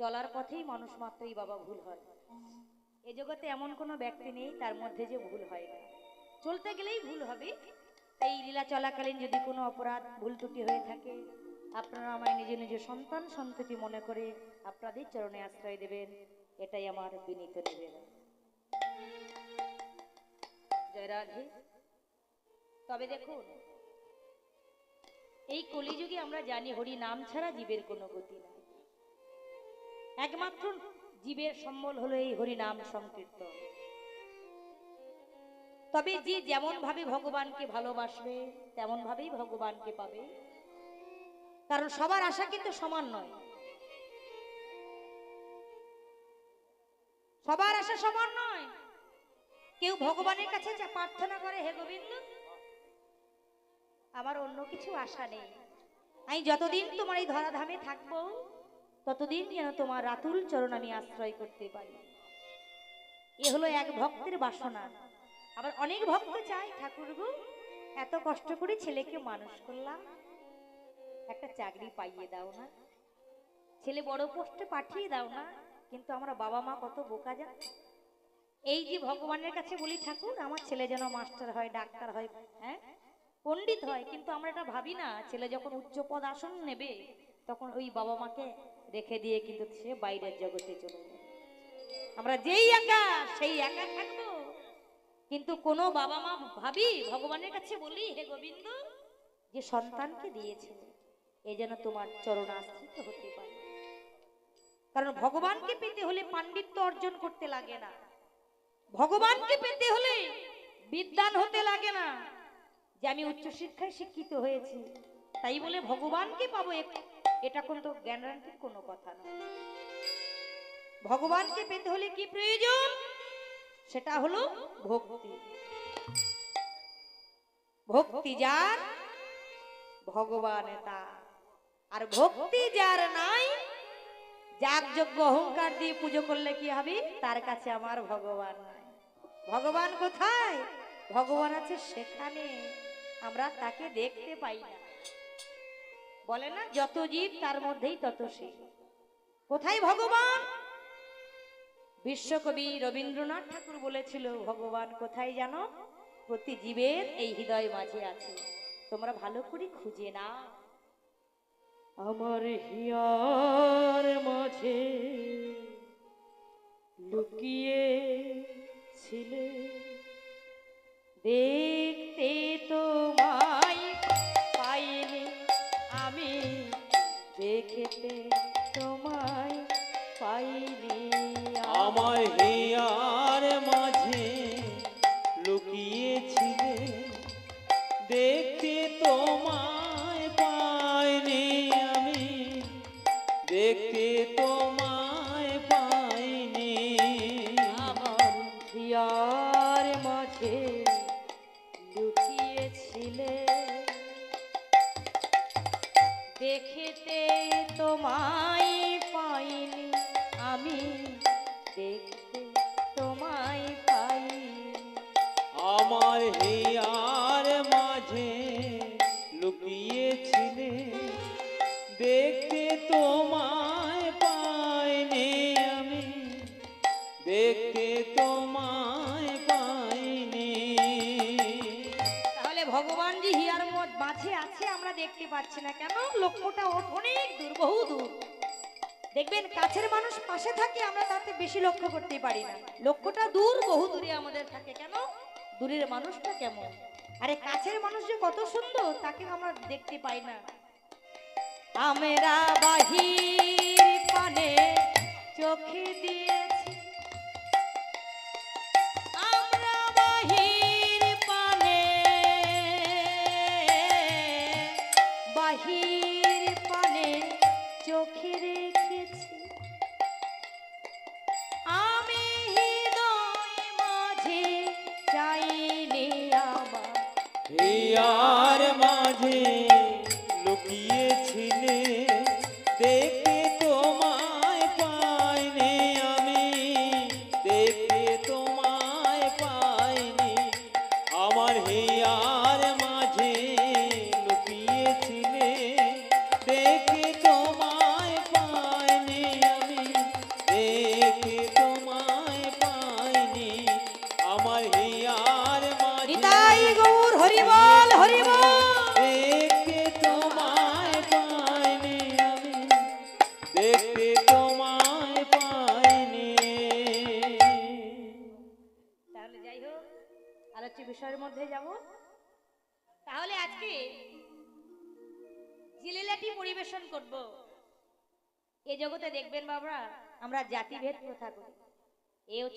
চলার পথেই মানুষ মাত্রই বাবা ভুল হয়। এ জগতে এমন কোনো ব্যক্তি নেই তার মধ্যে যে ভুল হয়। না চলতে গেলেই ভুল হবে। এই লীলা চলাকালীন যদি কোনো অপরাধ, ভুল ত্রুটি হয়ে থাকে, আপনারা আমায় নিজে নিজে সন্তান সন্ততি মনে করে আপনাদের চরণে আশ্রয় দেবেন। এটাই আমার বিনীত নিবেদন। জয় রাধে। তবে দেখুন, এই কলিযুগে আমরা জানি হরি নাম ছাড়া জীবের কোনো গতি নাই। একমাত্র জীবের সম্বল হলো এই হরি নাম সংকীর্তন। তবে যে যেমন ভাবে ভগবানকে ভালোবাসবে তেমন ভাবেই ভগবানকে পাবে। কারণ সবার আশা কিন্তু সমান নয়। সবার আশা সমান নয়। কেউ ভগবানের কাছে যা প্রার্থনা করে, হে গোবিন্দ, আমার অন্য কিছু আশা নেই। আমি যতদিন তোমার এই ধরাধামে থাকব ততদিন যেন তোমার রাতুল চরণ আমি আশ্রয় করতে পারি। এ হলো এক ভক্তের বাসনা। আবার অনেক ভক্ত চায় ঠাকুর গো এত কষ্ট করে ছেলেকে মানুষ করলাম। একটা চাকরি পাইয়ে দাও না। ছেলে বড় পোস্টে পাঠিয়ে দাও না। কিন্তু আমরা বাবা মা কত বোকা যান এই যে ভগবানের কাছে বলি, ঠাকুর, আমার ছেলে যেন মাস্টার হয়, ডাক্তার হয় হ্যাঁ? পণ্ডিত হয়। কিন্তু আমরা এটা ভাবি না, ছেলে যখন উচ্চ পদ আসন নেবে, তখন ওই বাবা মাকে রেখে দিয়ে কিন্তু সে বাইরের জগতে চলে আমরা যেই একা, সেই একা থাকব। কিন্তু কোনো বাবা মা ভাবি, ভগবানের কাছে বলি, হে গোবিন্দ, যে সন্তানকে দিয়েছে, এ যেন তোমার চরণাশ্রিত হতে পারে। কারণ ভগবানকে পেতে হলে পাণ্ডিত্য অর্জন করতে লাগে না। ভগবানকে পেতে হলে বিদ্যান হতে লাগে না। যে আমি উচ্চশিক্ষায় শিক্ষিত হয়েছি, তাই বলে ভগবানকে পাবো এ- এটা কিন্তু গ্যারান্টির কোনো কথা না ভগবানকে পেতে হলে কি প্রয়োজন? সেটা হলো ভক্তি। ভক্তি যার, ভগবান তার। আর ভক্তি যার নাই যার যোগ্য অহংকার দিয়ে পুজো করলে কি হবে? তার কাছে আমার ভগবান নাই। ভগবান কোথায়? ভগবান আছে সেখানে। আমরা তাকে দেখতে পাই না। বলে না যত জীব তার মধ্যেই তত সে কোথায় ভগবান? বিশ্বকবি রবীন্দ্রনাথ ঠাকুর বলেছিল ভগবান কোথায় জানো? প্রতি জীবের এই হৃদয় মাঝে আছে। তোমরা ভালো করে খুঁজে না আমার হিয়ার মাঝে লুকিয়ে ছিলে দেখতে কেন? লক্ষ্যটা ওর অনেক দূর, বহু দূর। দেখবেন, কাছের মানুষ পাশে থাকে, আমরা তাতে বেশি লক্ষ্য করতে পারি না। লক্ষ্যটা দূর, বহু দূরে আমাদের থাকে। কেন? দূরের মানুষটা কেমন? আরে, কাছের মানুষ যে কত সুন্দর, তাকে আমরা দেখতে পাই না। আমরা বাহির পানে চোখে দিয়েছি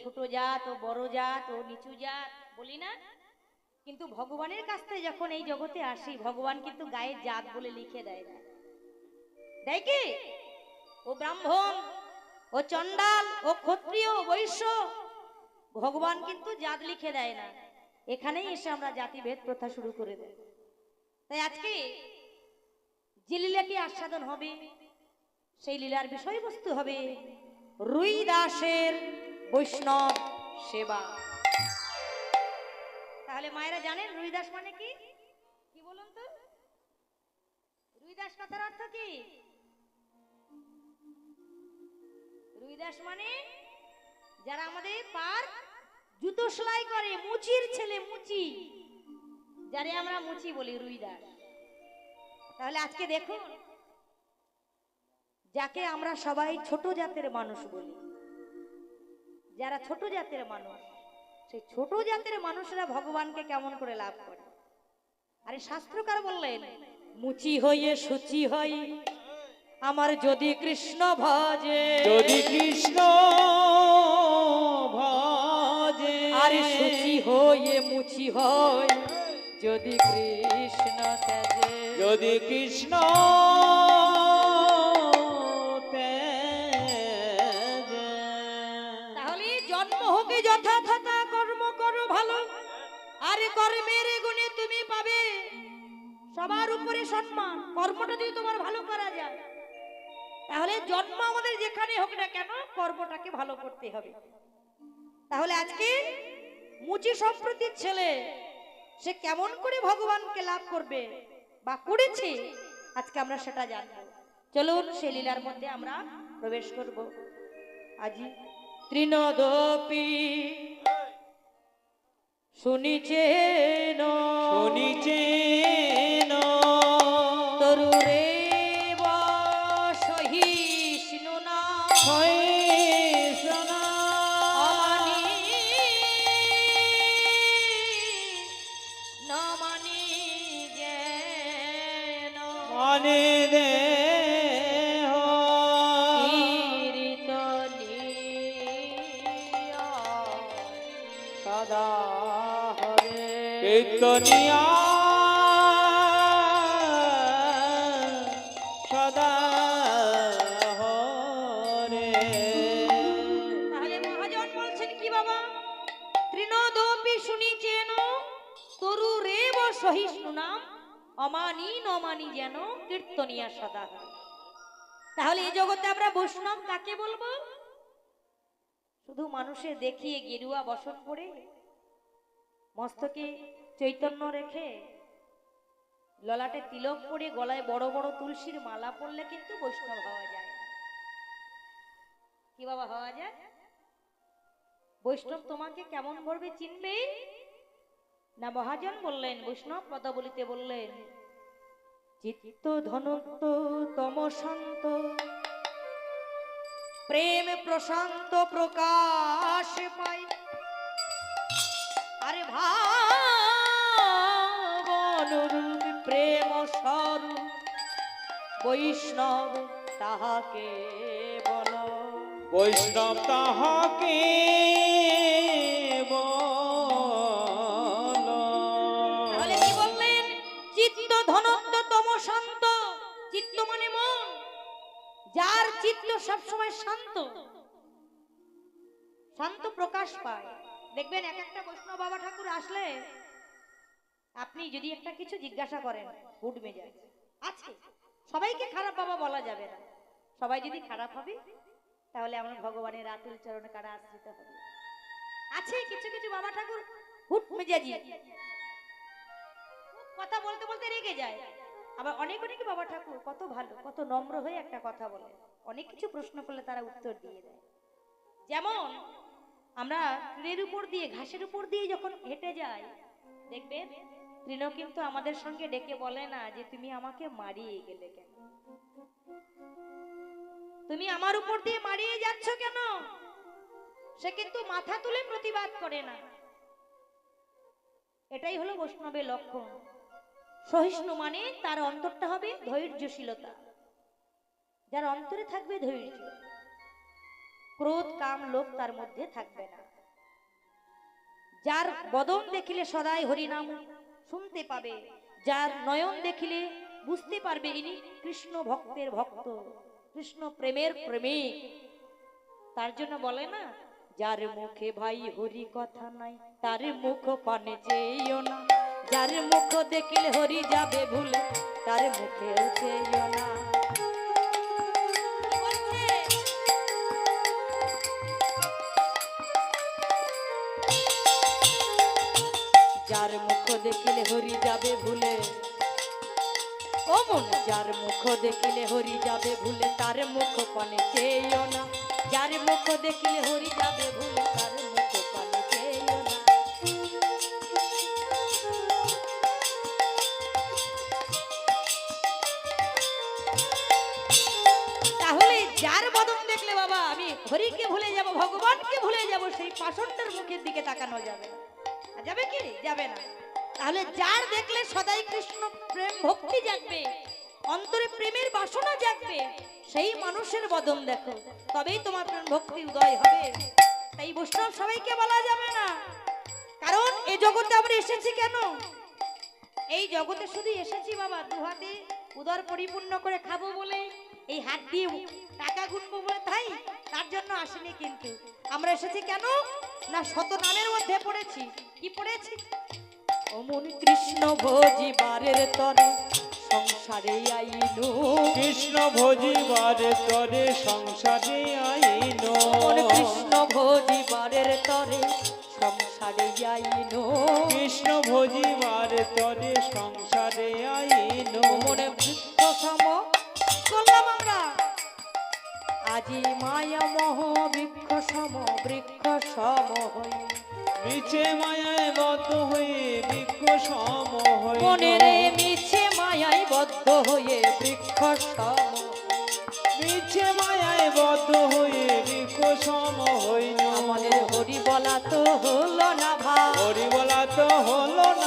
ছোট জাত ও বড় জাত ও নিচু জাত, বলি না? কিন্তু ভগবানের কাছ থেকে যখন এই জগতে আসি, ভগবান কিন্তু গায়ের জাত বলে লিখে দেয় না। দেয় কি? ও ব্রাহ্মণ, ও চণ্ডাল, ও ক্ষত্রিয় বৈশ্য, ভগবান কিন্তু জাত লিখে দেয় না। এখানেই এসে আমরা জাতিভেদ প্রথা শুরু করে দেয় তাই আজকে যে লীলাটি আস্বাদন হবে, সেই লীলার বিষয়বস্তু হবে রুই দাসের বৈষ্ণব সেবা। তাহলে মায়েরা জানেন রুই দাস মানে কি? কি বলুন তো? রুই দাস কথার অর্থ কি? রুই দাস মানে যারা আমাদের পার জুতো সেলাই করে, মুচির ছেলে মুচি। যারে আমরা মুচি বলি রুইদাস। তাহলে আজকে দেখুন, যাকে আমরা সবাই ছোট জাতের মানুষ বলি। যারা ছোট জাতের মানুষ সেই ছোট জাতের মানুষরা ভগবানকে কেমন করে লাভ করে? আরে শাস্ত্রকার বললেন মুচি হইয়ে সুচি হই আমার যদি কৃষ্ণ ভজে। যদি কৃষ্ণ ভজে। আরে সুচি হয়ে মুচি হয় যদি কৃষ্ণ তেজে। যদি কৃষ্ণ যথাযথা কর্ম করো ভালো। আরে কর্মের গুণে তুমি পাবে সবার উপরে সম্মান। কর্মটা যদি তোমার ভালো করা যায়, তাহলে জন্ম আমাদের যেখানে হোক না কেন কর্মটাকে ভালো করতে হবে। তাহলে আজকে মুচি সম্প্রতির ছেলে, সে কেমন করে ভগবানকে লাভ করবে বা করেছে, আজকে আমরা সেটা জানব। চলুন সে লীলার মধ্যে আমরা প্রবেশ করব। আজি তৃণদপি শুনিছে শুনিছেন কীর্তনিয়া সদা। তাহলে এই জগতে আমরা বৈষ্ণব কাকে বলব? শুধু মানুষের দেখিয়ে গেরুয়া বসন পরে মস্তকে চৈতন্য রেখে, ললাটে তিলক পরে গলায় বড় বড় তুলসীর মালা পরলে কিন্তু বৈষ্ণব হওয়া যায় কি বাবা, হওয়া যায়? বৈষ্ণব তোমাকে কেমন করবে, চিনবে? না মহাজন বললেন, বৈষ্ণব পদাবলিতে বললেন চিত্ত ধনত্ব তম শান্ত প্রেম প্রশান্ত প্রকাশ পাই। আরে ভাবনুরূপ প্রেম স্বরূপ, বৈষ্ণব তাহাকে বল। বৈষ্ণব তাহাকে শান্ত, চিত্ত মানে মন। যার চিত্ত সবসময় শান্ত শান্ত প্রকাশ পায়। দেখবেন এক একটা বৈষ্ণব বাবা ঠাকুর আসলে আপনি যদি একটা কিছু জিজ্ঞাসা করেন গুড মেজাজ। আছে। সবাইকে খারাপ বাবা বলা যাবে না। সবাই যদি খারাপ হবে, তাহলে আমরা ভগবানের আতুল চরণে কারা আশ্রিত হবে? আছে কিছু কিছু বাবা ঠাকুর হুট মেজাজি। কথা বলতে বলতে রেগে যায়। আবার অনেক অনেক বাবা ঠাকুর কত ভালো, কত নম্র হয়ে একটা কথা বলে। অনেক কিছু প্রশ্ন করলে তারা উত্তর দিয়ে দেয়। যেমন, আমরা তৃণের উপর দিয়ে, ঘাসের উপর দিয়ে যখন হেঁটে যাই দেখবেন তৃণ কিন্তু আমাদের সঙ্গে ডেকে বলে না যে, তুমি আমাকে মারিয়ে গেলে কেন? তুমি আমার উপর দিয়ে মারিয়ে যাচ্ছ কেন? সে কিন্তু মাথা তুলে প্রতিবাদ করে না। এটাই হলো বৈষ্ণবের লক্ষণ। সহিষ্ণু মানে তার অন্তরটা হবে ধৈর্যশীলতা। যার অন্তরে থাকবে ধৈর্য। ক্রোধ, কাম, লোভ তার মধ্যে থাকবে না। যার বদন দেখিলে সদাই হরিনাম শুনতে পাবে, যার নয়ন দেখিলে বুঝতে পারবে ইনি কৃষ্ণ ভক্তের ভক্ত, কৃষ্ণ প্রেমের প্রেমিক। তার জন্য বলে না, যার মুখে ভাই হরি কথা নাই, তার মুখ পানে চেয়েও না। যার মুখ দেখিলে হরি যাবে ভুলে, তার মুখে চেয়েও না? যার মুখ দেখিলে হরি যাবে ভুলে ও মন যার মুখ দেখিলে হরি যাবে ভুলে, তার মুখ পানে চেয়েও না যার মুখ দেখিলে হরি যাবে ভুলে, তার হরিকে ভুলে যাব, ভগবানকে ভুলে যাব, সেই পাষণ্ডের মুখের দিকে তাকানো যাবে যাবে কি? যাবে না। তাহলে যার দেখলে সদাই কৃষ্ণ প্রেম ভক্তি জাগবে, অন্তরে প্রেমের বাসনা জাগবে, সেই মানুষের বদন দেখো, তবেই তোমার প্রেম ভক্তি উদয় হবে। তাই বৈষ্ণব সবাইকে বলা যাবে না। কারণ এই জগতে আমরা এসেছি কেন? এই জগতে শুধু এসেছি বাবা দু হাতে উদর পরিপূর্ণ করে খাব বলে, এই হাত দিয়ে টাকা গুনবো বলে তাই? তার জন্য আসেনি কিন্তু। আমরা এসেছি কেন? না শত নামের মধ্যে পড়েছি। কি পড়েছি? অমন কৃষ্ণ ভোজিবারের তরে সংসারে আইনু কৃষ্ণ ভোজিবারে তরে সংসারে আইনো অমন কৃষ্ণ ভোজিবারের তরে সংসারে আইনু কৃষ্ণ ভোজিবারে তরে সংসারে আইনো আজি মায়া মহ বৃক্ষ সম বৃক্ষ সম হই। মিছে মায়ায় বদ্ধ হয়ে বৃক্ষ সম হইল মনে রে মিছে মায়াই বদ্ধ হয়ে বৃক্ষ সম। মিছে মায়ায় বদ্ধ হয়ে বৃক্ষ সম হইল আমাদের হরি বলা তো হলো না ভাই হরি বলা তো হলো না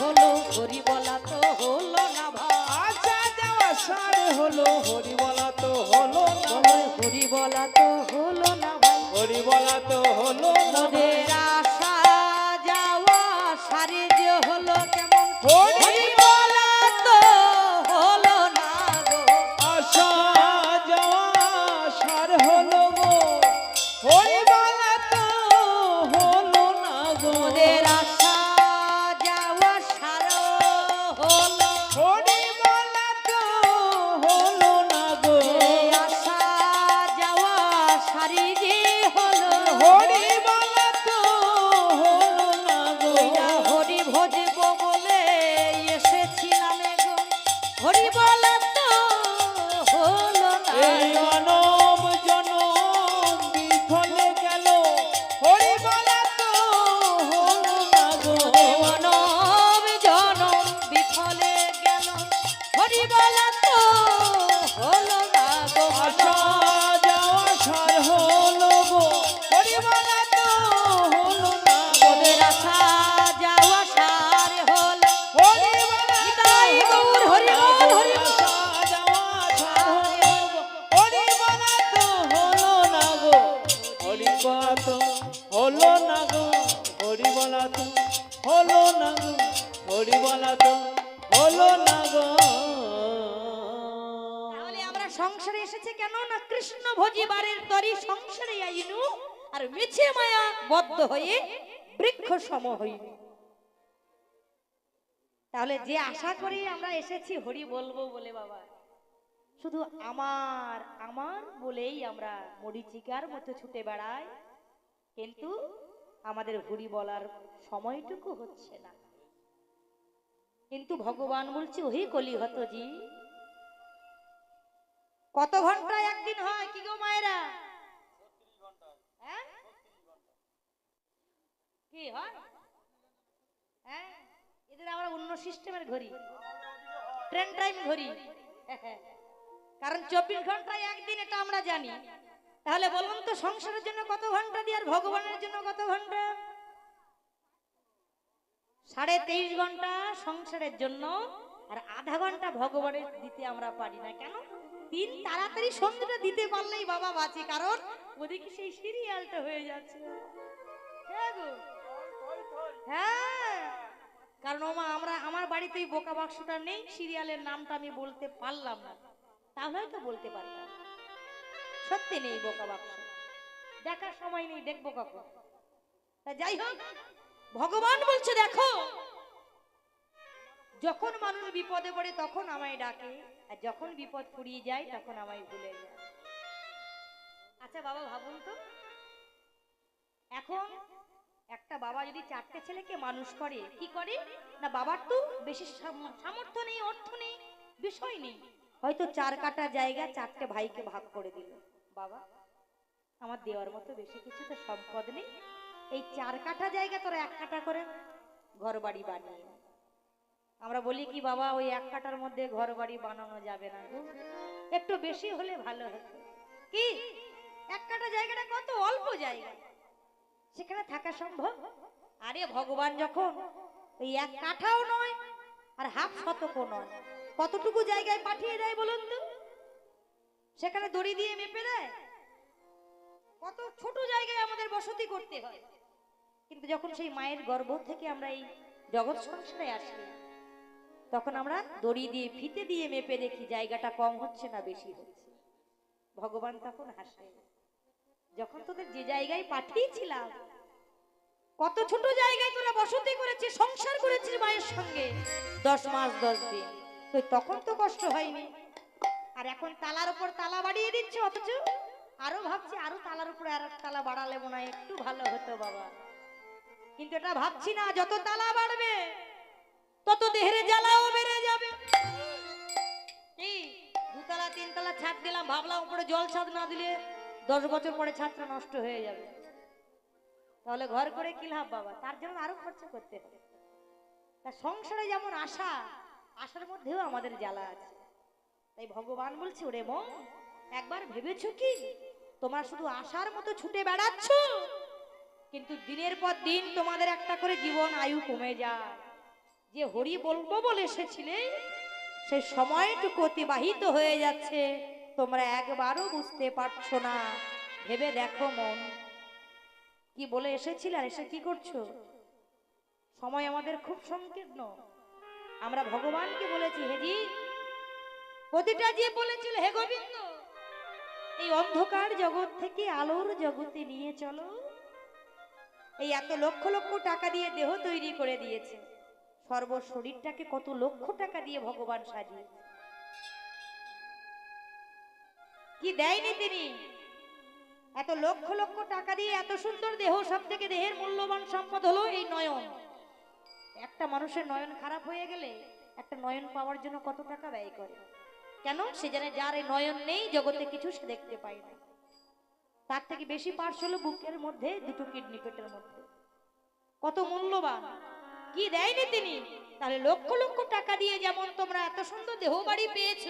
হলো হরি সংসারে এসেছে কেন না কৃষ্ণ ভোজিবারের তরি সংসারে আইনু আর মিছে মায়া বদ্ধ হয়ে বৃক্ষ সম হইনি তাহলে যে আশা করি আমরা এসেছি, হরি বলব বলে বাবা। শুধু আমার আমার বলেই আমরা মরিচিকার মতো ছুটে বেড়াই। কিন্তু আমাদের হরি বলার সময়টুকু হচ্ছে না। কিন্তু ভগবান বলছে, ওহি কলি হত জি কত ঘণ্টা একদিন হয়? কি গো মায়েরা? হ্যাঁ? কি হয়? হ্যাঁ? এদের আমরা অন্য সিস্টেমের ঘড়ি। ট্রেন টাইম ঘড়ি। কারণ চব্বিশ ঘন্টায় একদিন এটা আমরা জানি। তাহলে বলুন তো, সংসারের জন্য কত ঘণ্টা দিয়ে আর ভগবানের জন্য কত ঘণ্টা? সাড়ে তেইশ ঘণ্টা সংসারের জন্য আর আধা ঘণ্টা ভগবানের দিতে আমরা পারি না। কেন? তিন তাড়াতাড়ি সন্ধ্যেটা দিতে পারলেই বাবা বাঁচে, কারণ ওদিকে সেই সিরিয়ালটা হয়ে যাচ্ছে। হ্যাঁ গো। হ্যাঁ। কারণ ওমা, আমরা, আমার বাড়িতে বোকা বাক্সটা নেই, সিরিয়ালের নামটা আমি বলতে পারলাম না। তাহলে তো বলতে পারতাম। সত্যি নেই বোকা বাক্স। দেখার সময় নেই, দেখব কখন। তা যাই হোক, ভগবান বলছে, দেখো। যখন মানুষ বিপদে পড়ে, তখন আমায় ডাকে। আর যখন বিপদ ফুরিয়ে যায়, তখন আমায় ভুলে যায়। আচ্ছা বাবা, ভাবুন তো। এখন একটা বাবা যদি চারটে ছেলেকে মানুষ করে, কি করে? না, বাবার তো বেশি সাম- সামর্থ্য নেই, অর্থ নেই, বিষয় নেই। হয়তো চার কাটা জায়গা চারটে ভাইকে ভাগ করে দিল। বাবা, আমার দেওয়ার মতো বেশি কিছু তো সম্পদ নেই। এই চার কাঠা জায়গা তোরা এক কাঠা করে ঘর বাড়ি বানিয়ে। আমরা বলি কি, বাবা, ওই এক কাঠার মধ্যে ঘর বাড়ি বানানো যাবে না গো। একটু বেশি হলে ভালো হতো। কি? এক কাঠা জায়গাটা কত অল্প জায়গা। সেখানে থাকা সম্ভব? আরে ভগবান যখন ওই এক কাঠাও নয়, আর হাফ শতকও নয়, কতটুকু জায়গায় পাঠিয়ে দেয় বলুন তো? সেখানে দড়ি দিয়ে মেপে দেয়? কত ছোট জায়গায় আমাদের বসতি করতে হয়। কিন্তু যখন সেই মায়ের গর্ভ থেকে আমরা এই জগৎ সংসারে আসি তখন আমরা দড়ি দিয়ে, ফিতে দিয়ে মেপে দেখি জায়গাটা কম হচ্ছে না বেশি হচ্ছে। ভগবান তখন হাসে যখন তোদের যে জায়গায় পাঠিয়েছিলাম, কত ছোট জায়গায় তোরা বসতি করেছিস, সংসার করেছিস মায়ের সঙ্গে, দশ মাস দশ দিন, তো তখন তো কষ্ট হয়নি। আর এখন তালার উপর তালা বাড়িয়ে দিচ্ছে অথচ, আরও ভাবছি আরও তালার উপরে আর তালা বাড়ালে মনে হয় একটু ভালো হতো বাবা। কিন্তু এটা ভাবছি না, যত তালা বাড়বে তত দেহের জ্বালাও বেড়ে যাবে। দুতলা, তিনতলা ছাদ দিলাম, ভাবলাম উপরে জল ছাদ না দিলে দশ বছর পরে ছাদটা নষ্ট হয়ে যাবে। তাহলে ঘর করে কি লাভ বাবা? তার জন্য আরও খরচা করতে হবে। তা সংসারে যেমন আশা, আশার মধ্যেও আমাদের জ্বালা আছে। তাই ভগবান বলছে, ওরে মন একবার ভেবেছো কি? তোমার শুধু আশার মতো ছুটে বেড়াচ্ছ, কিন্তু দিনের পর দিন তোমাদের একটা করে জীবন, আয়ু কমে যায়। যে হরি বলব বলে এসেছিলে সেই সময়টুকু অতিবাহিত হয়ে যাচ্ছে। তোমরা একবারও বুঝতে পারছ না। ভেবে দেখো মন। কি বলে এসেছিলে আর এসে কি করছ? সময় আমাদের খুব সংকীর্ণ। আমরা ভগবানকে বলেছি হেজি প্রতিটা যে বলেছিল, হে গোবিন্দ, এই অন্ধকার জগৎ থেকে আলোর জগতে নিয়ে চলো। এই এত লক্ষ লক্ষ টাকা দিয়ে দেহ তৈরি করে দিয়েছে। সর্ব শরীরটাকে কত লক্ষ টাকা দিয়ে ভগবান সাজিয়েছে। কি দেয়নি তিনি? এত লক্ষ লক্ষ টাকা দিয়ে এত সুন্দর দেহ সব থেকে দেহের মূল্যবান সম্পদ হলো এই নয়ন। একটা মানুষের নয়ন খারাপ হয়ে গেলে একটা নয়ন পাওয়ার জন্য কত টাকা ব্যয় করে? কেন? সে জানে যার এই নয়ন নেই, জগতে কিছু সে দেখতে পায় না। তার থেকে বেশি পার্স হলো বুকের মধ্যে, দুটো কিডনি পেটের মধ্যে। কত মূল্যবান। কি দেয়নি তিনি? তাহলে লক্ষ লক্ষ টাকা দিয়ে যেমন তোমরা এত সুন্দর দেহ বাড়ি পেয়েছ,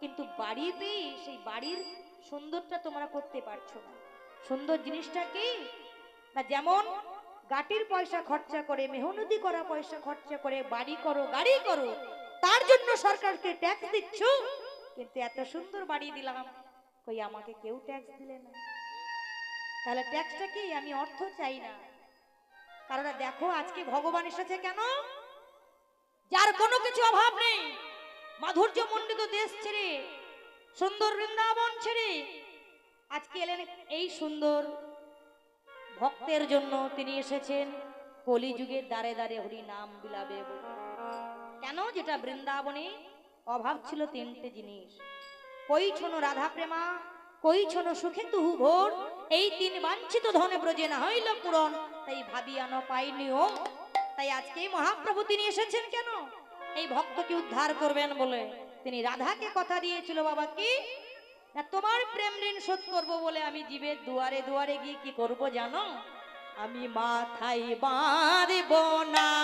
কিন্তু বাড়ি পেয়ে সেই বাড়ির সুন্দরটা তোমরা করতে পারছ না। সুন্দর জিনিসটা কি? না যেমন গাটির পয়সা খরচা করে, মেহনতি করা পয়সা খরচা করে, বাড়ি করো, গাড়ি করো, তার জন্য সরকারকে ট্যাক্স দিচ্ছ, কিন্তু এত সুন্দর বাড়ি দিলাম, কই আমাকে কেউ ট্যাক্স দিলে না। তাহলে ট্যাক্সটা কি? আমি অর্থ চাই না। কারণ দেখো আজকে ভগবান এসেছে কেন? যার কোনো কিছু অভাব নেই। মাধুর্য মণ্ডিত দেশ ছেড়ে, সুন্দর বৃন্দাবন ছেড়ে, আজকে এলেন এই সুন্দর ভক্তের জন্য তিনি এসেছেন কলিযুগের দ্বারে দ্বারে হরি নাম বিলাবে কেন? যেটা বৃন্দাবনে অভাব ছিল তিনটে জিনিস। কই ছনো রাধা প্রেমা কই ছনো সুখে তুহু ভোর? এই তিন বাঞ্ছিত ধনে ব্রজে না হইল পূরণ। তাই ভাবিয়া ন পাইনিও তাই আজকে মহাপ্রভু তিনি এসেছেন কেন? এই ভক্তকে উদ্ধার করবেন বলে। তিনি রাধাকে কথা দিয়েছিল, বাবা, কি? না, তোমার প্রেম ঋণ শোধ করব বলে আমি জীবের দুয়ারে দুয়ারে গিয়ে কি করব জানো? আমি মাথায় বাঁধব নামা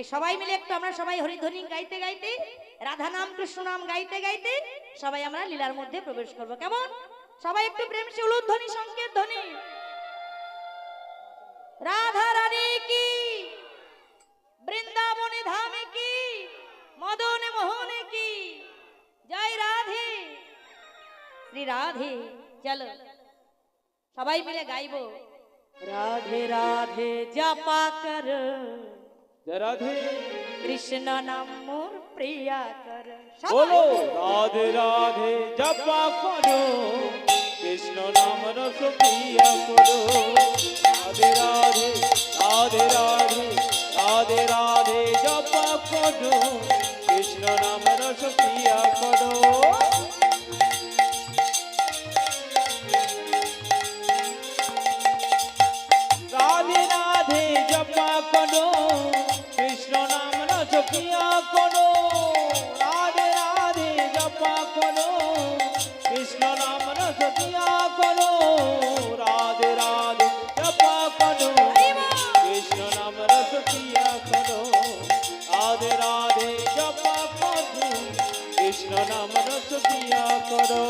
তাই সবাই মিলে একটু আমরা সবাই হরিধ্বনি গাইতে গাইতে, রাধা নাম, কৃষ্ণ নাম গাইতে গাইতে সবাই আমরা লীলার মধ্যে প্রবেশ করব। কেমন? সবাই একটু প্রেম সে উলুধ্বনি, সংকেত ধ্বনি। রাধা রানী কি? বৃন্দাবনে ধামে কি? মদনে মোহনে কি? জয় রাধে। শ্রী রাধে, চলো। সবাই মিলে গাইবো। রাধে রাধে, জপা কর। রাধে কৃষ্ণ নাম মোর প্রিয়া কর। বলো রাধে রাধে জপা করো কৃষ্ণ নাম রস প্রিয়া করো রাধে রাধে রাধে রাধে রাধে রাধে জপা করো কৃষ্ণ নাম রস প্রিয়া করো করো রাধে রাধে জপা করো, কৃষ্ণ নাম রস প্রিয়া করো, রাধে রাধে জপা করো, কৃষ্ণ নাম রস প্রিয়া করো, রাধে রাধে জপা করো, কৃষ্ণ নাম রস প্রিয়া করো।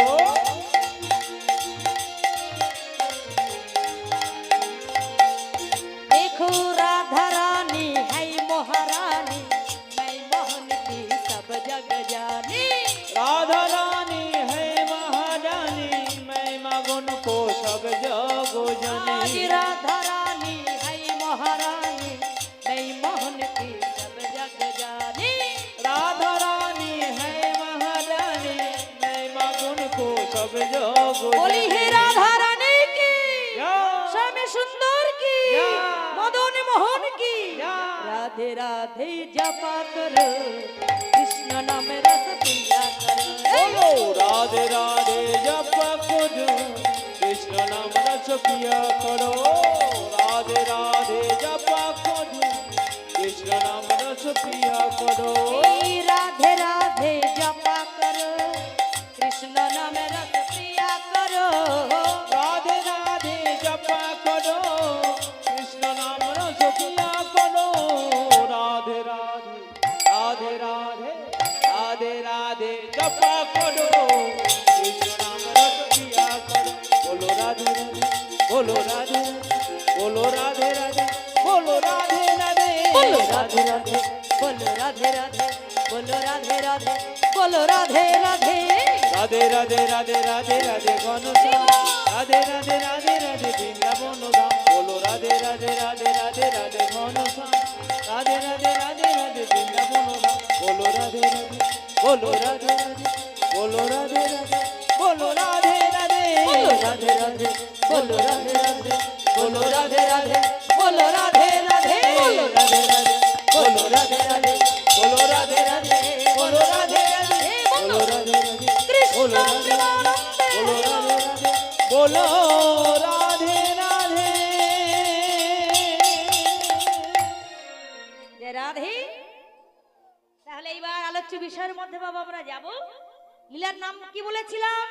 राधे राधे जपा करो कृष्ण नाम रस पिया करो बोलो राधे राधे जपा करो कृष्ण नाम रस पिया करो राधे राधे जपा करो कृष्ण नाम रस पिया करो राधे राधे जपा करो कृष्ण नाम रस पिया करो राधे राधे जपा करो कृष्ण नाम रस पिया करो রাধে রাধে বলো রাধে রাধে বলো রাধে রাধে বলো রাধে রাধে বলো রাধে রাধে বলো রাধে রাধে রাধে রাধে রাধে রাধে রাধে ঘনশ্যাম রাধে রাধে রাধে রাধে বৃন্দাবন ধাম বলো রাধে রাধে রাধে রাধে রাধে ঘনশ্যাম রাধে রাধে রাধে রাধে বৃন্দাবন ধাম বলো রাধে রাধে বলো রাধে রাধে বলো রাধে রাধে বলো রাধে রাধে বলো রাধে রাধে বলো রাধে রাধে বলো রাধে রাধে বলো রাধে রাধে বলো রাধে রাধে বলো রাধে রাধে বলো রাধে রাধে বলো রাধে রাধে কৃষ্ণ বলো রাধে রাধে বলো রাধে তাহলে এইবার আলোচ্য বিষয়ের মধ্যে বাবা আমরা যাব লীলার নাম কি বলেছিলাম